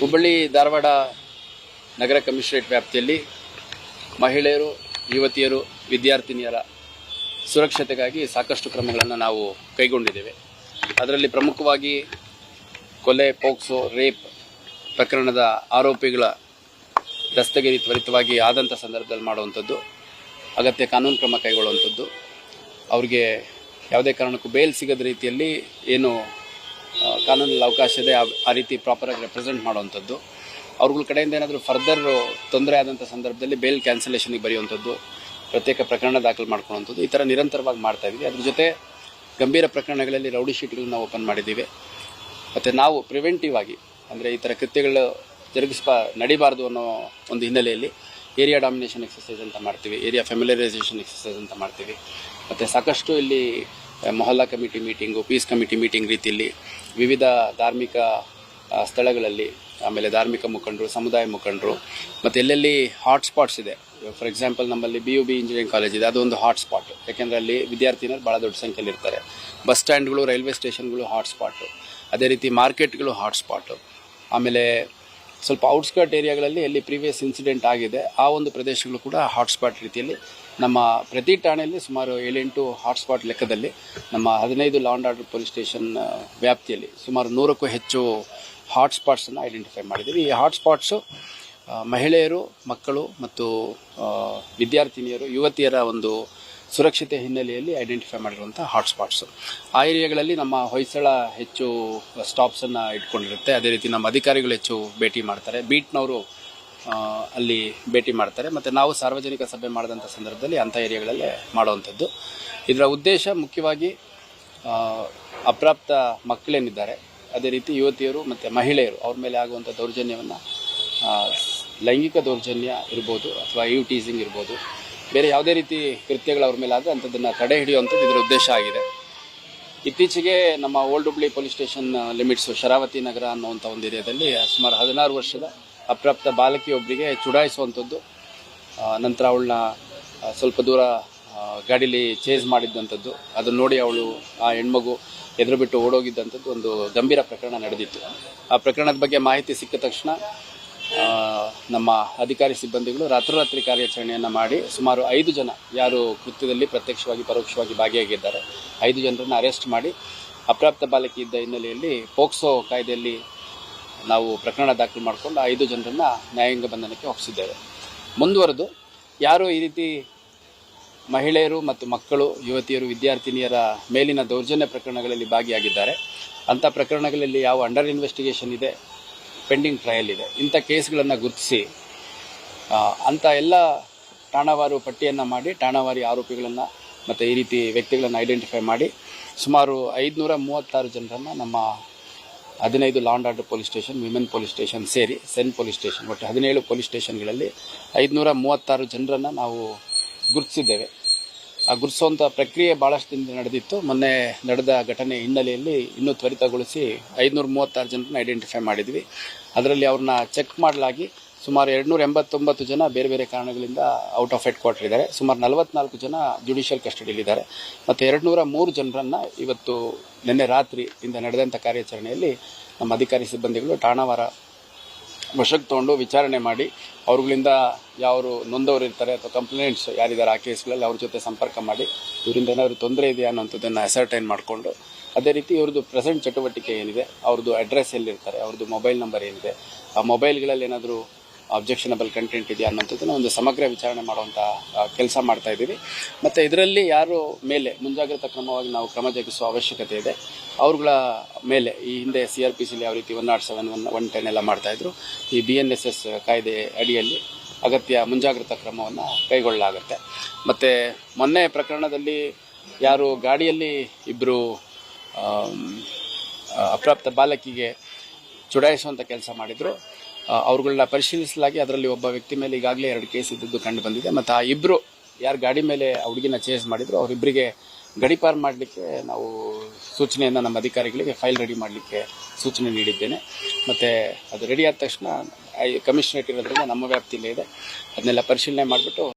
ಹುಬ್ಬಳ್ಳಿ ಧಾರವಾಡ ನಗರ commissionerate ವ್ಯಾಪ್ತಿಯಲ್ಲಿ ಮಹಿಳೆಯರು, ಯುವತಿಯರು, ವಿದ್ಯಾರ್ಥಿನಿಯರ ಸುರಕ್ಷತೆಗಾಗಿ ಸಾಕಷ್ಟು ಕ್ರಮಗಳನ್ನು ನಾವು ಕೈಗೊಂಡಿದ್ದೇವೆ. ಅದರಲ್ಲಿ ಪ್ರಮುಖವಾಗಿ ಕೊಲೆ, ಪೋಕ್ಸೋ, ರೇಪ್ ಪ್ರಕರಣದ ಆರೋಪಿಗಳ ದಸ್ತಗಿರಿ ತ್ವರಿತವಾಗಿ ಆದಂಥ ಸಂದರ್ಭದಲ್ಲಿ ಮಾಡುವಂಥದ್ದು, ಅಗತ್ಯ ಕಾನೂನು ಕ್ರಮ ಕೈಗೊಳ್ಳುವಂಥದ್ದು, ಅವ್ರಿಗೆ ಯಾವುದೇ ಕಾರಣಕ್ಕೂ ಬೇಲ್ ಸಿಗದ ರೀತಿಯಲ್ಲಿ ಏನು ಕಾನೂನಲ್ಲಿ ಅವಕಾಶ ಇದೆ, ಆ- ರೀತಿ ಪ್ರಾಪರಾಗಿ ರೆಪ್ರೆಸೆಂಟ್ ಮಾಡುವಂಥದ್ದು. ಅವ್ರಗಳ ಕಡೆಯಿಂದ ಏನಾದರೂ ಫರ್ದರ್ ತೊಂದರೆ ಆದಂಥ ಸಂದರ್ಭದಲ್ಲಿ ಬೇಲ್ ಕ್ಯಾನ್ಸಲೇಷನ್ಗೆ ಬರೆಯುವಂಥದ್ದು, ಪ್ರತ್ಯೇಕ ಪ್ರಕರಣ ದಾಖಲು ಮಾಡ್ಕೊಳ್ಳುವಂಥದ್ದು, ಈ ಥರ ನಿರಂತರವಾಗಿ ಮಾಡ್ತಾ ಇದ್ದೀವಿ. ಅದ್ರ ಜೊತೆ ಗಂಭೀರ ಪ್ರಕರಣಗಳಲ್ಲಿ ರೌಡಿ ಶೀಟ್ಗಳನ್ನ ಓಪನ್ ಮಾಡಿದ್ದೀವಿ. ಮತ್ತು ನಾವು ಪ್ರಿವೆಂಟಿವ್ ಆಗಿ, ಅಂದರೆ ಈ ಥರ ಕೃತ್ಯಗಳು ಜರುಗಿಸ್ಬಾ ನಡಿಬಾರ್ದು ಅನ್ನೋ ಒಂದು ಹಿನ್ನೆಲೆಯಲ್ಲಿ ಏರಿಯಾ ಡಾಮಿನೇಷನ್ ಎಕ್ಸಸೈಸ್ ಅಂತ ಮಾಡ್ತೀವಿ ಏರಿಯಾ ಫೆಮಿಲರೈಸೇಷನ್ ಎಕ್ಸಸೈಸ್ ಅಂತ ಮಾಡ್ತೀವಿ. ಮತ್ತು ಸಾಕಷ್ಟು ಇಲ್ಲಿ Mohalla committee meeting peace committee meeting ರೀತಿಯಲ್ಲಿ ವಿವಿಧ ಧಾರ್ಮಿಕ ಸ್ಥಳಗಳಲ್ಲಿ, ಆಮೇಲೆ ಧಾರ್ಮಿಕ ಮುಖಂಡರು, ಸಮುದಾಯ ಮುಖಂಡರು, ಮತ್ತು ಎಲ್ಲೆಲ್ಲಿ ಹಾಟ್ಸ್ಪಾಟ್ಸ್ ಇದೆ. ಫಾರ್ ಎಕ್ಸಾಂಪಲ್ ನಮ್ಮಲ್ಲಿ B U B engineering college ಇದೆ. ಅದೊಂದು ಹಾಟ್ಸ್ಪಾಟ್ ಯಾಕೆಂದರೆ ಅಲ್ಲಿ ವಿದ್ಯಾರ್ಥಿನಿಯರು ಭಾಳ ದೊಡ್ಡ ಸಂಖ್ಯೆಯಲ್ಲಿ ಇರ್ತಾರೆ. ಬಸ್ ಸ್ಟ್ಯಾಂಡ್ಗಳು ರೈಲ್ವೆ ಸ್ಟೇಷನ್ಗಳು ಹಾಟ್ಸ್ಪಾಟು ಅದೇ ರೀತಿ ಮಾರ್ಕೆಟ್ಗಳು ಹಾಟ್ಸ್ಪಾಟು ಆಮೇಲೆ ಸ್ವಲ್ಪ ಔಟ್ಸ್ಕರ್ಟ್ ಏರಿಯಾಗಳಲ್ಲಿ ಎಲ್ಲಿ ಪ್ರೀವಿಯಸ್ ಇನ್ಸಿಡೆಂಟ್ ಆಗಿದೆ. ಆ ಒಂದು ಪ್ರದೇಶಗಳು ಕೂಡ ಹಾಟ್ಸ್ಪಾಟ್ ರೀತಿಯಲ್ಲಿ ನಮ್ಮ ಪ್ರತಿ ಠಾಣೆಯಲ್ಲಿ ಸುಮಾರು ಏಳೆಂಟು ಹಾಟ್ಸ್ಪಾಟ್ ಲೆಕ್ಕದಲ್ಲಿ ನಮ್ಮ ಹದಿನೈದು ಲಾಂಡ್ ಆರ್ಡರ್ ಪೊಲೀಸ್ ಸ್ಟೇಷನ್ ವ್ಯಾಪ್ತಿಯಲ್ಲಿ ಸುಮಾರು ನೂರಕ್ಕೂ ಹೆಚ್ಚು ಹಾಟ್ಸ್ಪಾಟ್ಸನ್ನು ಐಡೆಂಟಿಫೈ ಮಾಡಿದ್ದೀವಿ. ಈ ಹಾಟ್ಸ್ಪಾಟ್ಸು ಮಹಿಳೆಯರು, ಮಕ್ಕಳು ಮತ್ತು ವಿದ್ಯಾರ್ಥಿನಿಯರು, ಯುವತಿಯರ ಒಂದು ಸುರಕ್ಷತೆ ಹಿನ್ನೆಲೆಯಲ್ಲಿ ಐಡೆಂಟಿಫೈ ಮಾಡಿರುವಂಥ ಹಾಟ್ಸ್ಪಾಟ್ಸು ಆ ಏರಿಯಾಗಳಲ್ಲಿ ನಮ್ಮ ಹೊಯ್ಸಳ ಹೆಚ್ಚು ಸ್ಟಾಪ್ಸನ್ನು ಇಟ್ಕೊಂಡಿರುತ್ತೆ. ಅದೇ ರೀತಿ ನಮ್ಮ ಅಧಿಕಾರಿಗಳು ಹೆಚ್ಚು ಭೇಟಿ ಮಾಡ್ತಾರೆ. ಬೀಟ್ನವರು ಅಲ್ಲಿ ಭೇಟಿ ಮಾಡ್ತಾರೆ. ಮತ್ತು ನಾವು ಸಾರ್ವಜನಿಕ ಸಭೆ ಮಾಡಿದಂಥ ಸಂದರ್ಭದಲ್ಲಿ ಅಂಥ ಏರಿಯಾಗಳಲ್ಲೇ ಮಾಡುವಂಥದ್ದು. ಇದರ ಉದ್ದೇಶ ಮುಖ್ಯವಾಗಿ ಅಪ್ರಾಪ್ತ ಮಕ್ಕಳೇನಿದ್ದಾರೆ, ಅದೇ ರೀತಿ ಯುವತಿಯರು ಮತ್ತು ಮಹಿಳೆಯರು, ಅವ್ರ ಮೇಲೆ ಆಗುವಂಥ ದೌರ್ಜನ್ಯವನ್ನು ಲೈಂಗಿಕ ದೌರ್ಜನ್ಯ ಇರ್ಬೋದು ಅಥವಾ ಯು ಟೀಸಿಂಗ್ ಇರ್ಬೋದು, ಬೇರೆ ಯಾವುದೇ ರೀತಿ ಕೃತ್ಯಗಳು ಅವ್ರ ಮೇಲೆ ಆದರೆ ಅಂಥದ್ದನ್ನು ತಡೆ ಹಿಡಿಯುವಂಥದ್ದು ಇದರ ಉದ್ದೇಶ ಆಗಿದೆ. ಇತ್ತೀಚೆಗೆ ನಮ್ಮ old Hubli police station limits Sharavati Nagar ಅನ್ನುವಂಥ ಒಂದು ಏರಿಯಾದಲ್ಲಿ ಸುಮಾರು ಹದಿನಾರು ವರ್ಷದ ಅಪ್ರಾಪ್ತ ಬಾಲಕಿಯೊಬ್ಬರಿಗೆ ಚುಡಾಯಿಸುವಂಥದ್ದು. ನಂತರ ಅವಳನ್ನ ಸ್ವಲ್ಪ ದೂರ ಗಾಡೀಲಿ ಚೇಸ್ ಮಾಡಿದ್ದಂಥದ್ದು. ಅದನ್ನು ನೋಡಿ ಅವಳು, ಆ ಹೆಣ್ಮಗು ಎದುರು ಬಿಟ್ಟು ಓಡೋಗಿದ್ದಂಥದ್ದು ಒಂದು ಗಂಭೀರ ಪ್ರಕರಣ ನಡೆದಿತ್ತು. ಆ ಪ್ರಕರಣದ ಬಗ್ಗೆ ಮಾಹಿತಿ ಸಿಕ್ಕ ತಕ್ಷಣ ನಮ್ಮ ಅಧಿಕಾರಿ ಸಿಬ್ಬಂದಿಗಳು ರಾತ್ರೋರಾತ್ರಿ ಕಾರ್ಯಾಚರಣೆಯನ್ನು ಮಾಡಿ ಸುಮಾರು ಐದು ಜನ, ಯಾರು ಕೃತ್ಯದಲ್ಲಿ ಪ್ರತ್ಯಕ್ಷವಾಗಿ, ಪರೋಕ್ಷವಾಗಿ ಭಾಗಿಯಾಗಿದ್ದಾರೆ, ಐದು ಜನರನ್ನು ಅರೆಸ್ಟ್ ಮಾಡಿ ಅಪ್ರಾಪ್ತ ಬಾಲಕಿ ಇದ್ದ ಹಿನ್ನೆಲೆಯಲ್ಲಿ ಪೋಕ್ಸೋ ಕಾಯ್ದೆಯಲ್ಲಿ ನಾವು ಪ್ರಕರಣ ದಾಖಲು ಮಾಡಿಕೊಂಡು ಐದು ಜನರನ್ನು ನ್ಯಾಯಾಂಗ ಬಂಧನಕ್ಕೆ ಒಪ್ಪಿಸಿದ್ದೇವೆ. ಮುಂದುವರೆದು ಯಾರು ಈ ರೀತಿ ಮಹಿಳೆಯರು ಮತ್ತು ಮಕ್ಕಳು, ಯುವತಿಯರು, ವಿದ್ಯಾರ್ಥಿನಿಯರ ಮೇಲಿನ ದೌರ್ಜನ್ಯ ಪ್ರಕರಣಗಳಲ್ಲಿ ಭಾಗಿಯಾಗಿದ್ದಾರೆ. ಅಂಥ ಪ್ರಕರಣಗಳಲ್ಲಿ ಯಾವ ಅಂಡರ್ ಇನ್ವೆಸ್ಟಿಗೇಷನ್ ಇದೆ ಪೆಂಡಿಂಗ್ ಟ್ರಯಲ್ ಇದೆ. ಇಂಥ ಕೇಸ್ಗಳನ್ನು ಗುರುತಿಸಿ ಅಂಥ ಎಲ್ಲ ಠಾಣಾವಾರು ಪಟ್ಟಿಯನ್ನು ಮಾಡಿ, ಠಾಣಾವಾರಿ ಆರೋಪಿಗಳನ್ನು ಮತ್ತು ಈ ರೀತಿ ವ್ಯಕ್ತಿಗಳನ್ನು ಐಡೆಂಟಿಫೈ ಮಾಡಿ ಸುಮಾರು ಐದುನೂರ ಮೂವತ್ತಾರು ಜನರನ್ನು ನಮ್ಮ ಹದಿನೈದು law and order police station women police station ಸೇರಿ ಸೆನ್ ಪೊಲೀಸ್ ಸ್ಟೇಷನ್ ಒಟ್ಟು ಹದಿನೇಳು ಪೊಲೀಸ್ ಸ್ಟೇಷನ್ಗಳಲ್ಲಿ ಐದುನೂರ ಮೂವತ್ತಾರು ಜನರನ್ನು ನಾವು ಗುರುತಿಸಿದ್ದೇವೆ. ಆ ಗುರುತಿಸುವಂಥ ಪ್ರಕ್ರಿಯೆ ಭಾಳಷ್ಟು ದಿನದಿಂದ ನಡೆದಿತ್ತು. ಮೊನ್ನೆ ನಡೆದ ಘಟನೆ ಹಿನ್ನೆಲೆಯಲ್ಲಿ ಇನ್ನೂ ತ್ವರಿತಗೊಳಿಸಿ ಐದುನೂರ ಮೂವತ್ತಾರು ಜನರನ್ನ ಐಡೆಂಟಿಫೈ ಮಾಡಿದ್ವಿ. ಅದರಲ್ಲಿ ಅವ್ರನ್ನ ಚೆಕ್ ಮಾಡಲಾಗಿ ಸುಮಾರು ಎರಡುನೂರ ಎಂಬತ್ತೊಂಬತ್ತು ಜನ ಬೇರೆ ಬೇರೆ ಕಾರಣಗಳಿಂದ ಔಟ್ ಆಫ್ ಹೆಡ್ ಕ್ವಾರ್ಟರ್ ಇದ್ದಾರೆ. ಸುಮಾರು ನಲವತ್ನಾಲ್ಕು ಜನ ಜುಡಿಷಿಯಲ್ ಕಸ್ಟಡಿಯಲ್ಲಿದ್ದಾರೆ ಮತ್ತು ಎರಡುನೂರ ಮೂರು ಜನರನ್ನು ಇವತ್ತು ನಿನ್ನೆ ರಾತ್ರಿ ಇಂದ ನಡೆದಂಥ ಕಾರ್ಯಾಚರಣೆಯಲ್ಲಿ ನಮ್ಮ ಅಧಿಕಾರಿ ಸಿಬ್ಬಂದಿಗಳು ಠಾಣಾವಾರ ವಶಕ್ಕೆ ತೊಗೊಂಡು ವಿಚಾರಣೆ ಮಾಡಿ ಅವ್ರುಗಳಿಂದ ಯಾರು ನೊಂದವರು ಇರ್ತಾರೆ ಅಥವಾ ಕಂಪ್ಲೇಂಟ್ಸ್ ಯಾರಿದ್ದಾರೆ ಆ ಕೇಸ್ಗಳಲ್ಲಿ ಅವ್ರ ಜೊತೆ ಸಂಪರ್ಕ ಮಾಡಿ ಇವರಿಂದ ಏನಾದರೂ ತೊಂದರೆ ಇದೆಯಾ ಅನ್ನೋಂಥದ್ದನ್ನು ಅಸರ್ಟೈನ್ ಮಾಡಿಕೊಂಡು ಅದೇ ರೀತಿ ಇವ್ರದ್ದು ಪ್ರೆಸೆಂಟ್ ಚಟುವಟಿಕೆ ಏನಿದೆ, ಅವ್ರದ್ದು ಅಡ್ರೆಸ್ ಎಲ್ಲಿರ್ತಾರೆ, ಅವ್ರದ್ದು ಮೊಬೈಲ್ ನಂಬರ್ ಏನಿದೆ, ಆ ಮೊಬೈಲ್ಗಳಲ್ಲಿ ಏನಾದರೂ ಅಬ್ಜೆಕ್ಷನಬಲ್ ಕಂಟೆಂಟ್ ಇದೆಯಾ ಅನ್ನೋಂಥದ್ದನ್ನು ಒಂದು ಸಮಗ್ರ ವಿಚಾರಣೆ ಮಾಡುವಂಥ ಕೆಲಸ ಮಾಡ್ತಾ ಇದ್ದೀವಿ. ಮತ್ತು ಇದರಲ್ಲಿ ಯಾರು ಮೇಲೆ ಮುಂಜಾಗ್ರತಾ ಕ್ರಮವಾಗಿ ನಾವು ಕ್ರಮ ಜರುಗಿಸುವ ಅವಶ್ಯಕತೆ ಇದೆ. ಅವರುಗಳ ಮೇಲೆ ಈ ಹಿಂದೆ ಸಿ ಆರ್ ಪಿ ಸಿಲಿ ಯಾವ ರೀತಿ one nought seven one one ten ಎಲ್ಲ ಮಾಡ್ತಾಯಿದ್ರು ಈ ಬಿ ಎನ್ ಎಸ್ ಎಸ್ ಕಾಯ್ದೆ ಅಡಿಯಲ್ಲಿ ಅಗತ್ಯ ಮುಂಜಾಗ್ರತಾ ಕ್ರಮವನ್ನು ಕೈಗೊಳ್ಳಲಾಗುತ್ತೆ. ಮತ್ತು ಮೊನ್ನೆ ಪ್ರಕರಣದಲ್ಲಿ ಯಾರು ಗಾಡಿಯಲ್ಲಿ ಇಬ್ಬರು ಅಪ್ರಾಪ್ತ ಬಾಲಕಿಗೆ ಚುಡಾಯಿಸುವಂಥ ಕೆಲಸ ಮಾಡಿದರು. ಅವ್ರುಗಳನ್ನ ಪರಿಶೀಲಿಸಲಾಗಿ ಅದರಲ್ಲಿ ಒಬ್ಬ ವ್ಯಕ್ತಿ ಮೇಲೆ ಈಗಾಗಲೇ ಎರಡು ಕೇಸ್ ಇದ್ದದ್ದು ಕಂಡು ಬಂದಿದೆ. ಮತ್ತು ಆ ಇಬ್ಬರು ಯಾರು ಗಾಡಿ ಮೇಲೆ ಹುಡುಗಿನ ಚೇಸ್ ಮಾಡಿದ್ರು ಅವರಿಬ್ಬರಿಗೆ ಗಡಿಪಾರು ಮಾಡಲಿಕ್ಕೆ ನಾವು ಸೂಚನೆಯನ್ನು ನಮ್ಮ ಅಧಿಕಾರಿಗಳಿಗೆ ಫೈಲ್ ರೆಡಿ ಮಾಡಲಿಕ್ಕೆ ಸೂಚನೆ ನೀಡಿದ್ದೇನೆ. ಮತ್ತು ಅದು ರೆಡಿ ಆದ ತಕ್ಷಣ ಕಮಿಷನರೇಟ್ ಇರೋದ್ರಿಂದ ನಮ್ಮ ವ್ಯಾಪ್ತಿಯಲ್ಲೇ ಇದೆ. ಅದನ್ನೆಲ್ಲ ಪರಿಶೀಲನೆ ಮಾಡಿಬಿಟ್ಟು